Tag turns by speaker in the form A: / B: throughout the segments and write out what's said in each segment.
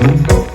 A: Thank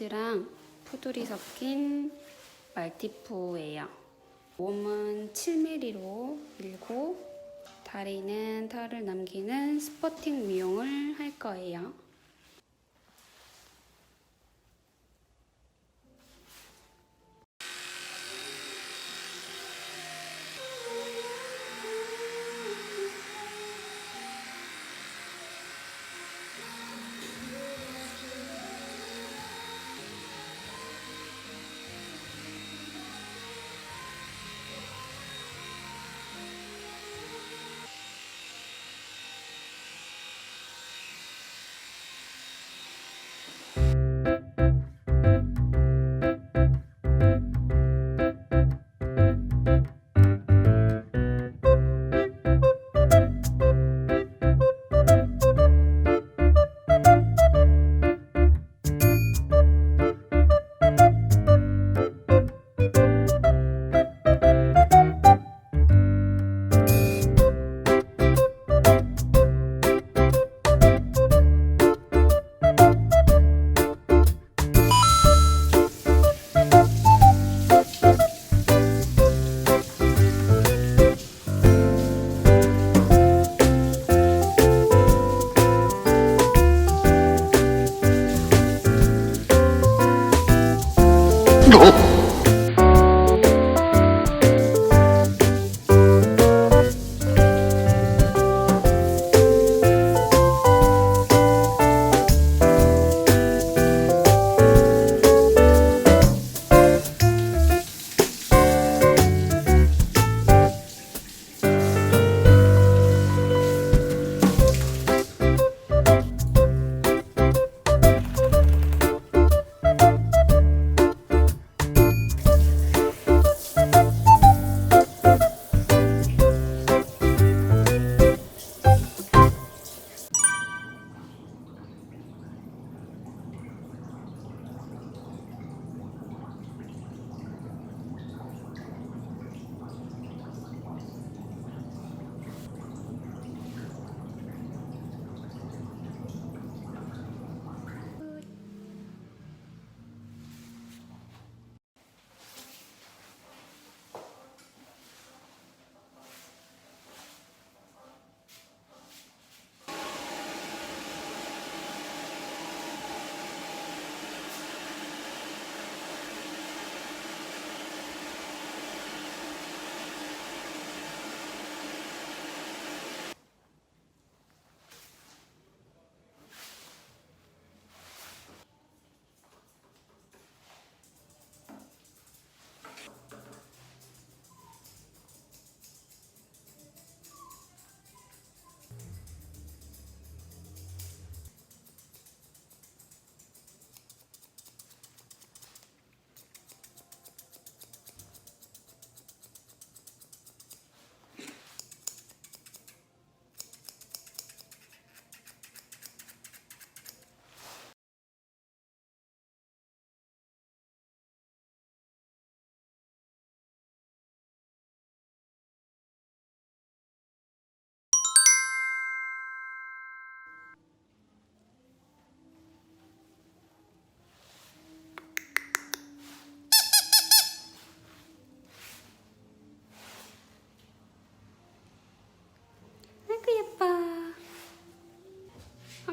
A: 말티즈랑 푸들이 섞인 말티푸예요. 몸은 7mm로 밀고 다리는 털을 남기는 스퍼팅 미용을 할 거예요.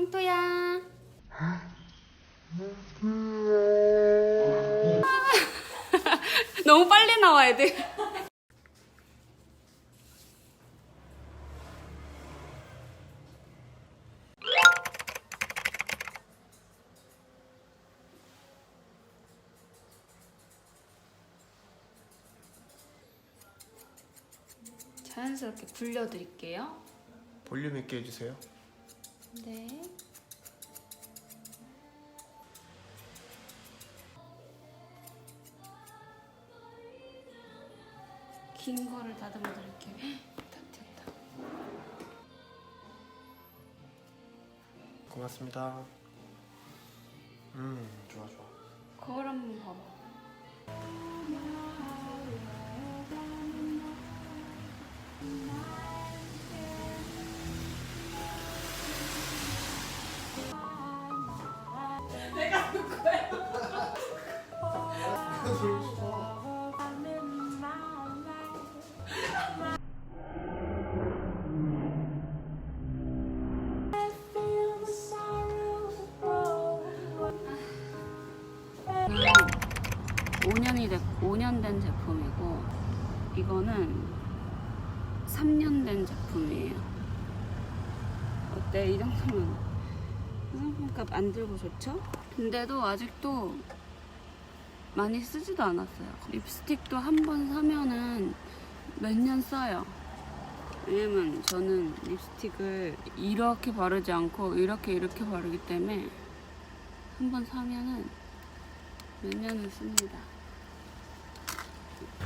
A: 똥또야. 너무 빨리 나와 애들. 자연스럽게 불려드릴게요.
B: 볼륨 있게 해주세요.
A: 네. 긴 거를 다듬어 드릴게요. 다 됐다.
B: 고맙습니다. 음, 좋아 좋아.
A: 거울 한번 봐봐. 3년 된 제품이에요. 어때? 이 정도면 상품값 안 들고 좋죠? 근데도 아직도 많이 쓰지도 않았어요. 립스틱도 한 번 사면은 몇 년 써요. 왜냐면 저는 립스틱을 이렇게 바르지 않고 이렇게 이렇게 바르기 때문에 한 번 사면은 몇 년을 씁니다.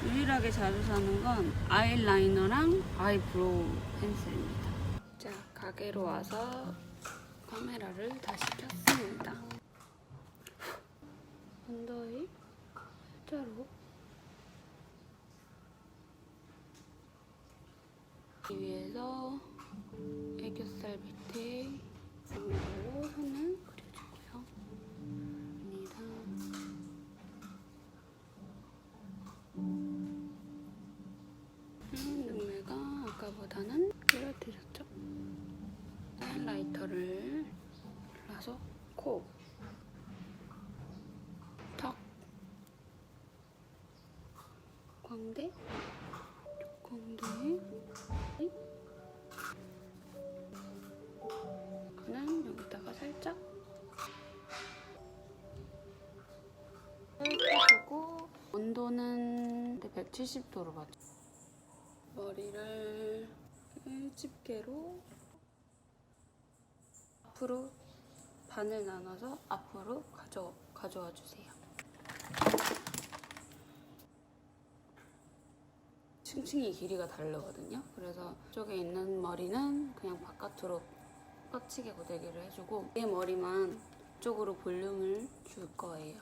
A: 유일하게 자주 사는 건 아이라이너랑 아이브로우 펜슬입니다. 자, 가게로 와서 카메라를 다시 켰습니다. 언더에 진짜로 이 위에서 애교살 밑에 광대, 광대, 그는 여기다가 살짝? 해주고 온도는 170도로 맞춰. 머리를 집게로 앞으로 반을 나눠서 앞으로 가져, 가져와 주세요. 층층이 길이가 다르거든요. 그래서 이쪽에 있는 머리는 그냥 바깥으로 뻗치게 고데기를 해주고 얘 머리만 쪽으로 볼륨을 줄 거예요.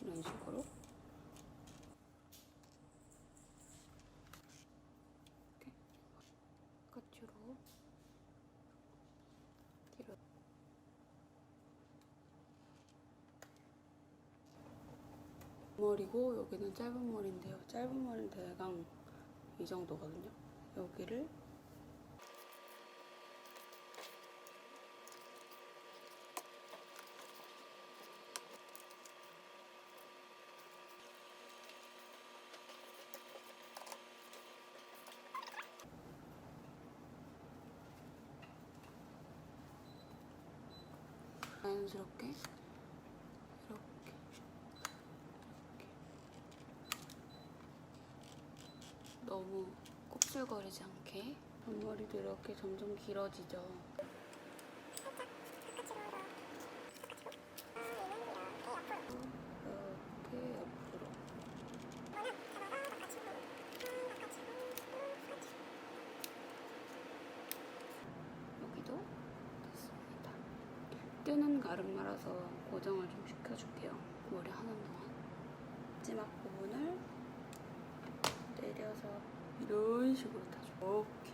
A: 이런 식으로. 끝으로 뒤로. 머리고 여기는 짧은 머리인데요. 짧은 머리는 대강 이 정도거든요. 여기를 자연스럽게 너무 곱슬거리지 않게 앞머리도 이렇게 점점 길어지죠. 이렇게 옆으로 여기도 됐습니다. 뜨는 가르마라서 고정을 좀 시켜줄게요. 머리 하는 동안. 마지막 부분을 내려서 이런 식으로 타줘. 이렇게.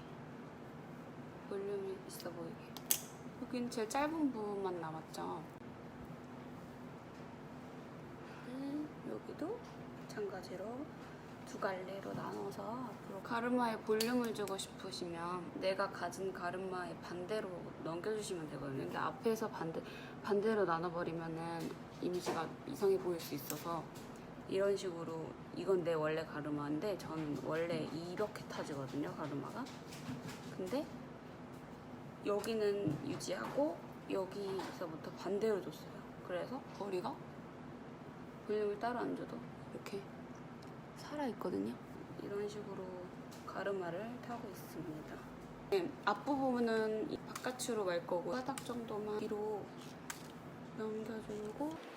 A: 볼륨이 있어 보이게. 여긴 제일 짧은 부분만 남았죠. 음, 여기도 마찬가지로 두 갈래로 나눠서 앞으로 가르마에 볼륨을 주고 싶으시면 내가 가진 가르마의 반대로 넘겨주시면 되거든요. 근데 앞에서 반대, 반대로 나눠버리면은 이미지가 이상해 보일 수 있어서 이런 식으로 이건 내 원래 가르마인데 저는 원래 이렇게 타지거든요 가르마가. 근데 여기는 유지하고 여기서부터 반대로 줬어요. 그래서 머리가 볼륨을 따로 안 줘도 이렇게 살아있거든요. 이런 식으로 가르마를 타고 있습니다. 네, 앞부분은 이 바깥으로 말 거고 바닥 정도만 뒤로 넘겨주고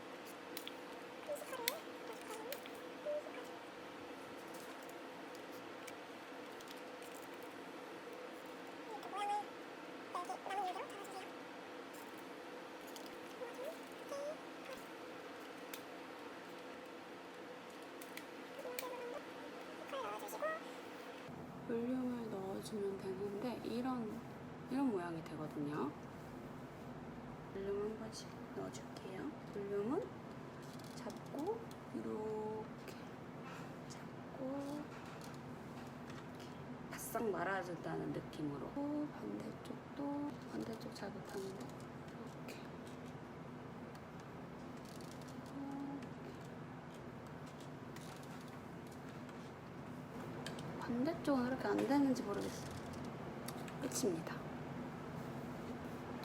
A: 볼륨을 넣어주면 되는데 이런 이런 되거든요. 볼륨 한 번씩 넣어줄게요. 볼륨은 잡고 이렇게 잡고 이렇게 바싹 말아준다는 느낌으로 반대쪽도 반대쪽 잘 못하는데 이렇게 반대쪽은 그렇게 안 되는지 모르겠어요. 끝입니다.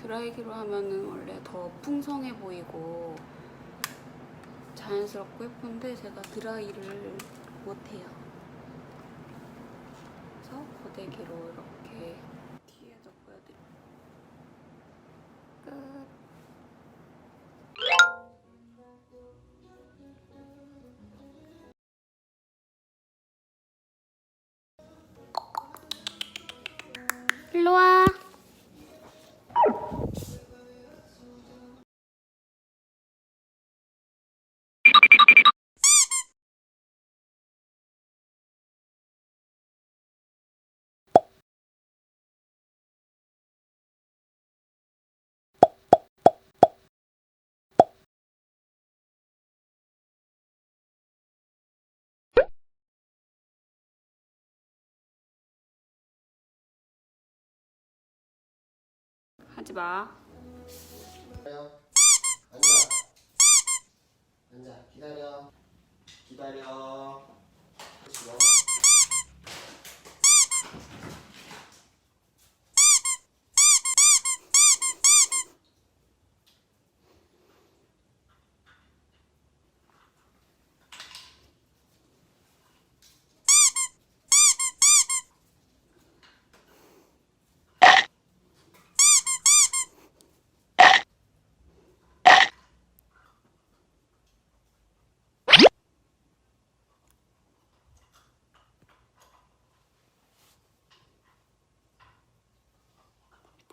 A: 드라이기로 하면은 원래 더 풍성해 보이고 자연스럽고 예쁜데 제가 드라이를 못해요. 그래서 고데기로 이렇게 하지 마.
B: 앉아. 앉아. 기다려. 기다려.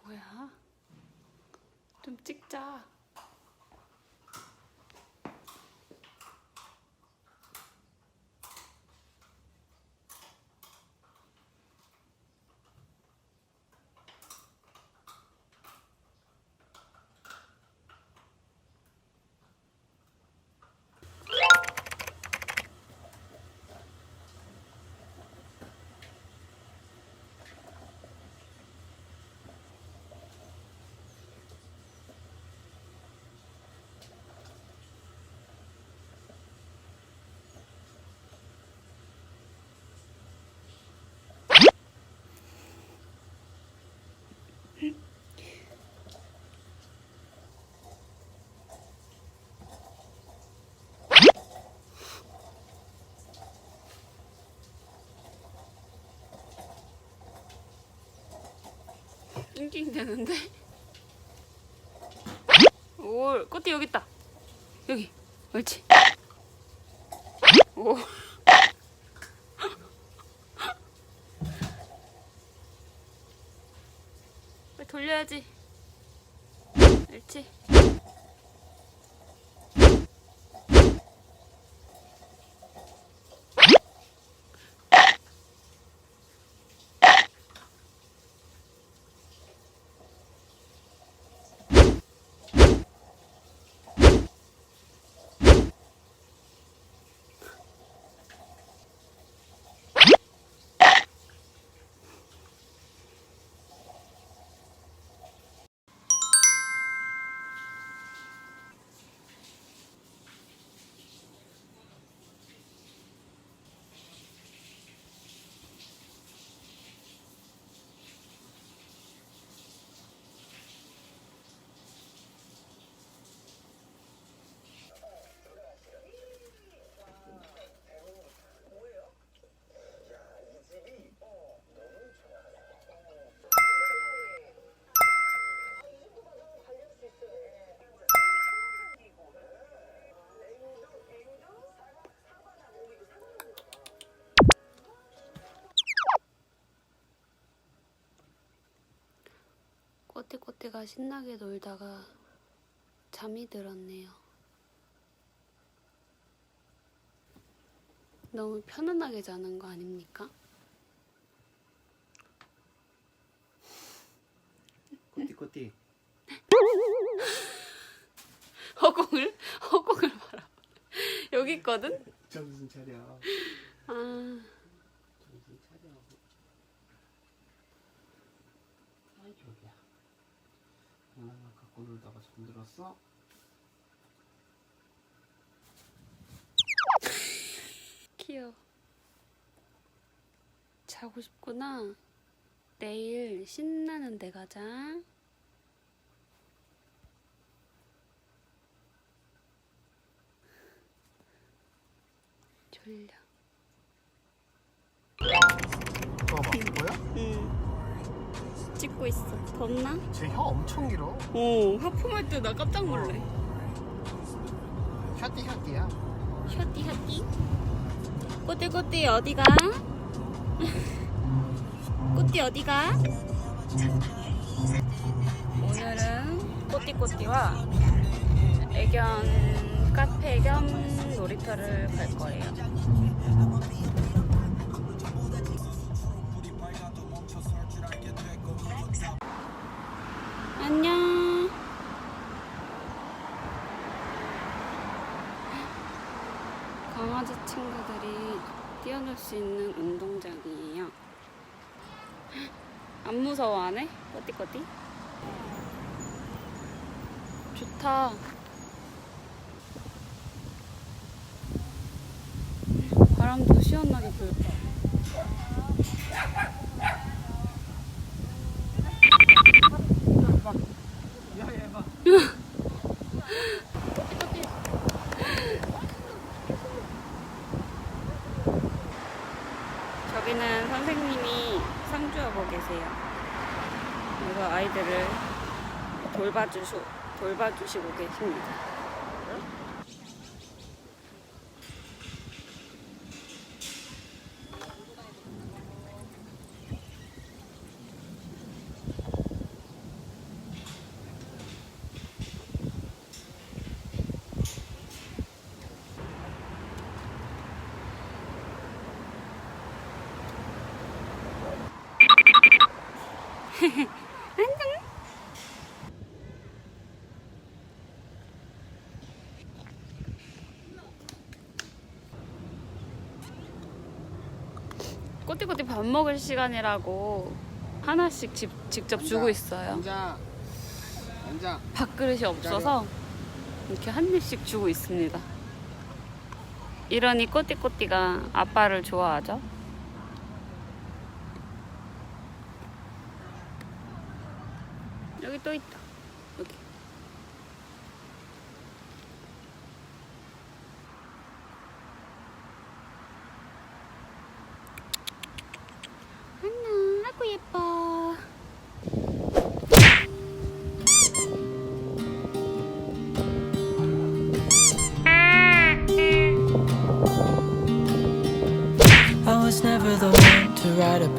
A: 뭐야? 좀 찍자. 되는데? 오, 꽃이 여기 있다. 여기. 옳지. 오. 돌려야지. 옳지. 꼬띠꼬띠가 신나게 놀다가 잠이 들었네요. 너무 편안하게 자는 거 아닙니까?
B: 꼬띠꼬띠.
A: 허공을 허공을 바라. 여기 있거든.
B: 정신 차려.
A: 아
B: 정신 차려. 아이 저기야. 놀다가 잠들었어?
A: 귀여워. 자고 싶구나. 내일 신나는 데 가자. 졸려.
B: 봐봐. 뭐야?
A: 응. 찍고 있어. 덥나?
B: 제 혀 엄청 길어.
A: 오, 하품할 때 나 깜짝 놀래.
B: 혀띠 혀띠야.
A: 혀띠 혀띠. 꼬띠꼬띠 어디가? 꼬띠 어디가? 오늘은 꼬띠꼬띠와 애견 카페 겸 놀이터를 갈 거예요. 안녕. 강아지 친구들이 뛰어놀 수 있는 운동장이에요. 안 무서워하네? 꼬띠꼬띠? 좋다. 바람도 시원하게 불다. 저기는 선생님이 상주하고 계세요. 그래서 아이들을 돌봐주시, 돌봐주시고 계십니다. 꼬띠꼬띠 밥 먹을 시간이라고 하나씩 집, 직접 주고 있어요.
B: 앉아. 앉아.
A: 밥그릇이 없어서 이렇게 한 입씩 주고 있습니다. 이러니 꼬띠꼬띠가 아빠를 좋아하죠. 여기 또 있다. 여기.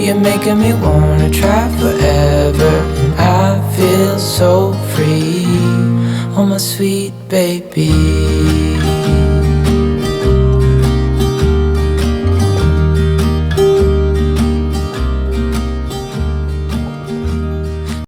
C: you're making me wanna try forever. I feel so free. Oh, my sweet baby.